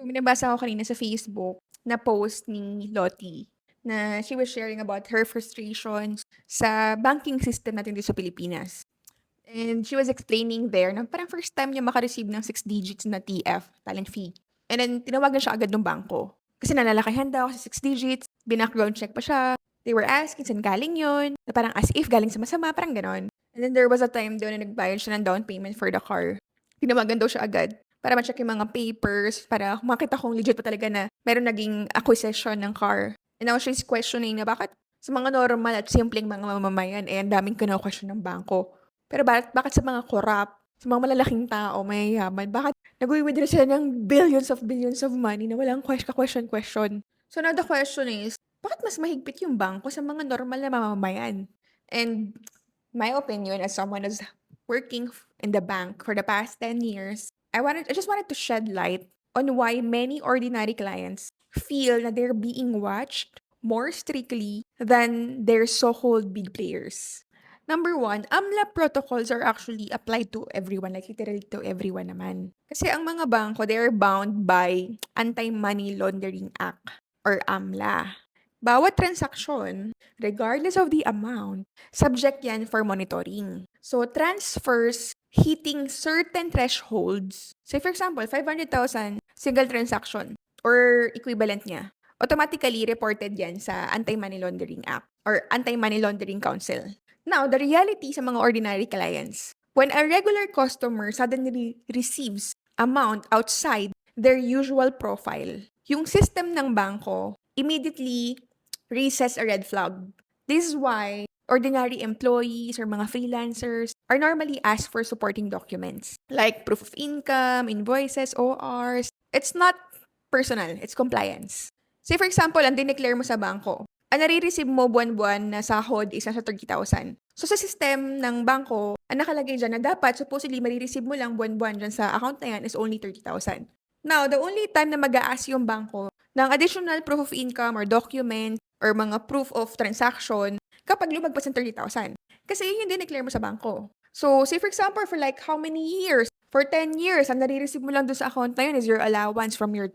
So, may nabasa ko kanina sa Facebook na post ni Lottie na she was sharing about her frustrations sa banking system natin dito sa Pilipinas. And she was explaining there na parang first time niya makareceive ng 6 digits na TF, talent fee. And then, tinawagan siya agad ng bangko. Kasi nalalakihan daw kasi 6 digits, binackground check pa siya. They were asking saan galing yun, na parang as if galing sa masama, parang ganon. And then there was a time daw na nagbayad siya ng down payment for the car. Tinawagan daw siya agad para ma-check yung mga papers, para makita kung legit pa talaga na meron naging acquisition ng car. And now she's questioning na bakit sa mga normal at simpleng mga mamamayan, eh, ang daming kino-question ng bangko. Pero bakit, bakit sa mga corrupt, sa mga malalaking tao, mayayaman, bakit nag-withdraw sila ng billions of billions of money na walang question, question, question. So now the question is, bakit mas mahigpit yung bangko sa mga normal na mamamayan? And my opinion as someone who's working in the bank for the past 10 years, I wanted I just wanted to shed light on why many ordinary clients feel that they're being watched more strictly than their so-called big players. Number one, AMLA protocols are actually applied to everyone, like literally to everyone naman. Kasi ang mga bangko, they are bound by Anti-Money Laundering Act or AMLA. Bawat transaksyon, regardless of the amount, subject yan for monitoring. So, transfers hitting certain thresholds, say for example, 500,000 single transaction or equivalent niya, automatically reported yan sa Anti-Money Laundering Act or Anti-Money Laundering Council. Now, the reality sa mga ordinary clients, when a regular customer suddenly receives amount outside their usual profile, yung system ng bangko immediately raises a red flag. This is why ordinary employees or mga freelancers are normally asked for supporting documents like proof of income, invoices, ORs. It's not personal, it's compliance. Say for example, ang dineclare mo sa bangko, ang nare-receive mo buwan-buwan na sahod is nasa 30,000. So sa system ng bangko, ang nakalagay dyan na dapat supposedly marireceive mo lang buwan-buwan dyan sa account na yan is only 30,000. Now, the only time na mag ask yung bangko ng additional proof of income or document or mga proof of transaction kapag lumagpas ng 30,000. Kasi yun yung dineclare mo sa bangko. So, say for example, for like how many years? For 10 years, ang nare-receive mo lang doon sa account na yun is your allowance from your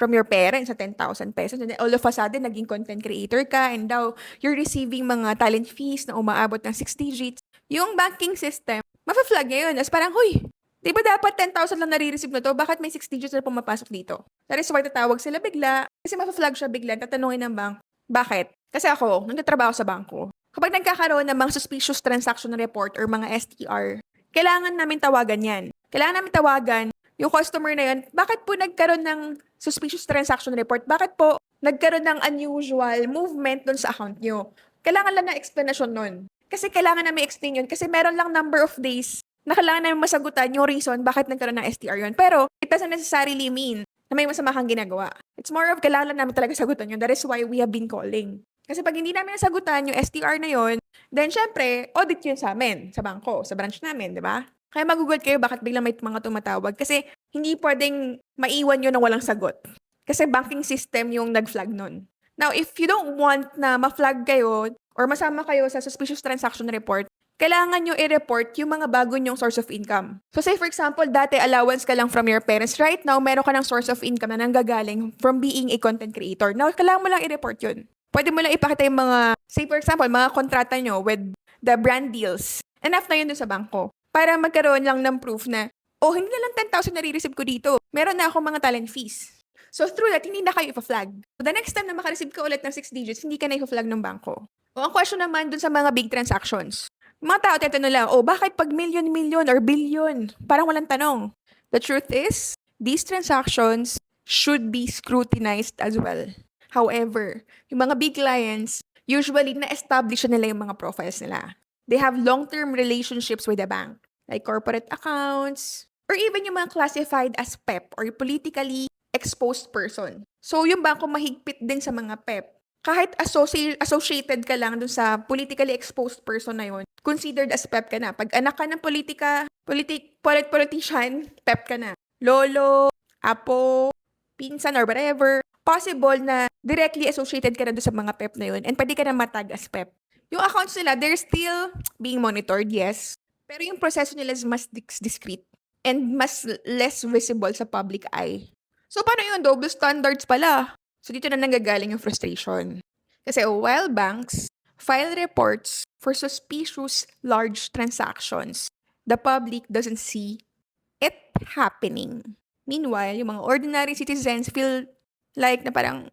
from your parents sa 10,000 pesos. And then all of a sudden, naging content creator ka and now you're receiving mga talent fees na umaabot ng 6 digits. Yung banking system, mafa-flag niya yun as parang, huy, di ba dapat 10,000 lang nare-receive na to? Bakit may 6 digits na pumapasok dito? That is why tatawag sila bigla. Kasi mafa-flag siya bigla. Tatanungin ng bank, bakit? Kasi ako, nagtatrabaho sa bangko. Kapag nagkakaroon ng mga suspicious transaction report or mga STR, kailangan namin tawagan yan. Kailangan namin tawagan yung customer na yun, bakit po nagkaroon ng suspicious transaction report? Bakit po nagkaroon ng unusual movement doon sa account nyo? Kailangan lang ng explanation nun. Kasi kailangan namin explain yun. Kasi meron lang number of days na kailangan namin masagutan yung reason bakit nagkaroon ng STR yun. Pero it doesn't necessarily mean na may masama kang ginagawa. It's more of kailangan namin talaga sagutan yun. That is why we have been calling. Kasi pag hindi namin nasagutan yung STR na yon, then syempre, audit yun sa amin, sa bangko, sa branch namin, di ba? Kaya magugulat kayo bakit biglang may mga tumatawag. Kasi hindi pwedeng maiwan yun ng walang sagot. Kasi banking system yung nag-flag nun. Now, if you don't want na ma-flag kayo or masama kayo sa suspicious transaction report, kailangan nyo i-report yung mga bago nyong source of income. So say for example, dati allowance ka lang from your parents. Right now, meron ka ng source of income na nanggagaling from being a content creator. Now, kailangan mo lang i-report yun. Pwede mo lang ipakita yung mga, say for example, mga kontrata nyo with the brand deals. Enough na yun dun sa bangko. Para magkaroon lang ng proof na, oh, hindi na lang 10,000 nare-receive ko dito. Meron na ako mga talent fees. So through that, hindi na kayo ipa-flag. So, the next time na makareceive ka ulit ng 6 digits, hindi ka na ipa-flag ng bangko. O ang question naman dun sa mga big transactions. Mga tao tatanong lang, oh, bakit pag million-million or billion? Parang walang tanong. The truth is, these transactions should be scrutinized as well. However, yung mga big clients, usually na-establish na nila yung mga profiles nila. They have long-term relationships with the bank, like corporate accounts, or even yung mga classified as PEP or politically exposed person. So, yung bangko mahigpit din sa mga PEP. Kahit associ- associated ka lang dun sa politically exposed person na yun, considered as PEP ka na. Pag anak ka ng politika, politik, polit politician, PEP ka na. Lolo, apo, pinsan, or whatever, possible na directly associated ka na doon sa mga PEP na yun and pwede ka na matag as PEP. Yung accounts nila, they're still being monitored, yes. Pero yung proseso nila is mas dis- discreet and mas less visible sa public eye. So, paano yun? Double standards pala. So, dito na nanggagaling yung frustration. Kasi while banks file reports for suspicious large transactions, the public doesn't see it happening. Meanwhile, yung mga ordinary citizens feel like na parang,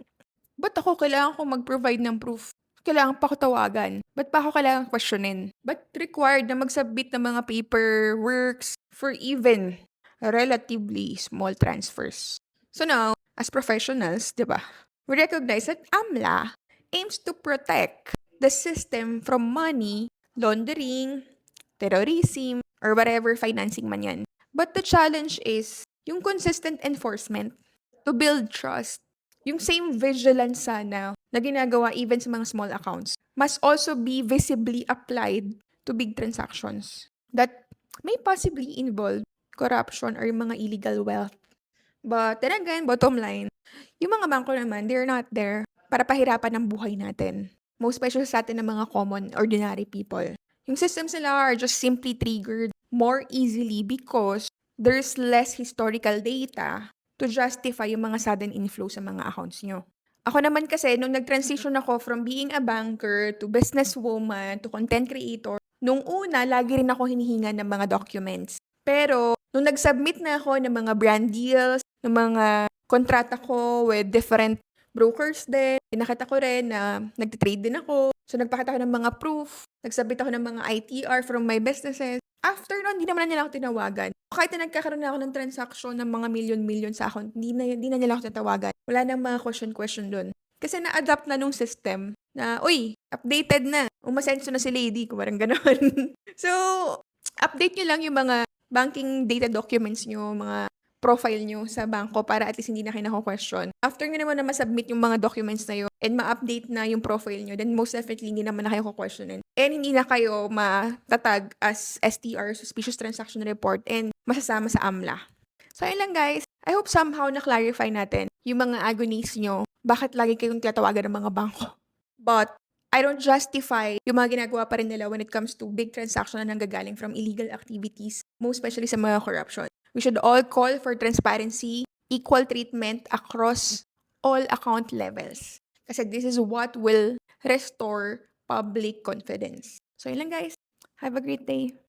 ba't ako kailangan ko mag-provide ng proof? Kailangan pa ako tawagan? Ba't pa ako kailangan questionin? Ba't required na mag-submit ng mga paperworks for even relatively small transfers? So now, as professionals, di ba, we recognize that AMLA aims to protect the system from money laundering, terrorism, or whatever financing man yan. But the challenge is yung consistent enforcement to build trust. Yung same vigilance sana na ginagawa even sa mga small accounts must also be visibly applied to big transactions that may possibly involve corruption or mga illegal wealth. But then again, bottom line, yung mga bangko naman, they're not there para pahirapan ang buhay natin. Most especially sa atin ng mga common, ordinary people. Yung systems nila are just simply triggered more easily because there's less historical data to justify yung mga sudden inflow sa mga accounts nyo. Ako naman kasi, nung nag-transition ako from being a banker to businesswoman to content creator, nung una, lagi rin ako hinihinga ng mga documents. Pero, nung nag-submit na ako ng mga brand deals, ng mga kontrata ko with different brokers din, pinakita ko rin na nag-trade din ako. So, nagpakita ko ng mga proof, nagsabit ako ng mga ITR from my businesses. After nun, hindi naman na nila ako tinawagan. Kahit na nagkakaroon na ako ng transaction ng mga million-million sa account, hindi na, hindi na nila ako tatawagan. Wala nang mga question-question dun. Kasi na-adapt na nung system na, uy, updated na. Umasenso na si lady, kung parang ganon. so, update nyo lang yung mga banking data documents nyo, mga profile nyo sa bangko para at least hindi na kayo nako-question. After nyo naman na masubmit yung mga documents na yun and ma-update na yung profile nyo, then most definitely hindi naman na kayo ko-questionin. And hindi na kayo matatag as STR, Suspicious Transaction Report, and masasama sa AMLA. So, ayun lang guys. I hope somehow na-clarify natin yung mga agonies nyo, bakit lagi kayong tiyatawagan ng mga bangko. But, I don't justify yung mga ginagawa pa rin nila when it comes to big transaction na nanggagaling from illegal activities, most especially sa mga corruption. We should all call for transparency, equal treatment across all account levels. Kasi this is what will restore public confidence. So, yun lang guys. Have a great day.